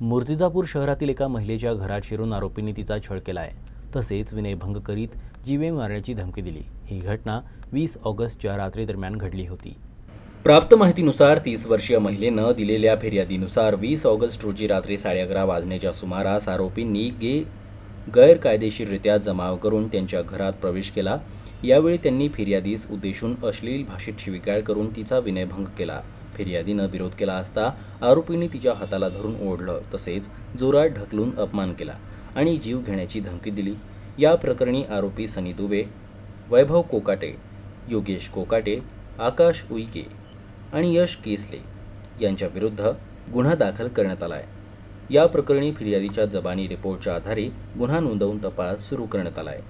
मूर्तिजापूर शहरातील एका महिलेच्या घरात शिरून आरोपींनी तिचा छळ केला आहे तसेच विनयभंग करीत जीवे मारण्याची धमकी दिली. ही घटना वीस ऑगस्टच्या रात्रीदरम्यान घडली होती. प्राप्त माहितीनुसार तीस वर्षीय महिलेनं दिलेल्या फिर्यादीनुसार वीस ऑगस्ट रोजी रात्री साडे अकरा वाजण्याच्या सुमारास आरोपींनी गे गैरकायदेशीररित्या जमाव करून त्यांच्या घरात प्रवेश केला. यावेळी त्यांनी फिर्यादीस उद्देशून अश्लील भाषेत शिविगाळ करून तिचा विनयभंग केला. फिर्यादीनं विरोध केला असता आरोपींनी तिच्या हाताला धरून ओढलं तसेच जोरात ढकलून अपमान केला आणि जीव घेण्याची धमकी दिली. या प्रकरणी आरोपी सनी दुबे वैभव कोकाटे योगेश कोकाटे आकाश उईके आणि यश केसले यांच्याविरुद्ध गुन्हा दाखल करण्यात आला आहे या प्रकरणी फिर्यादीच्या जबानी रिपोर्टच्या आधारे गुन्हा नोंदवून तपास सुरू करण्यात आला आहे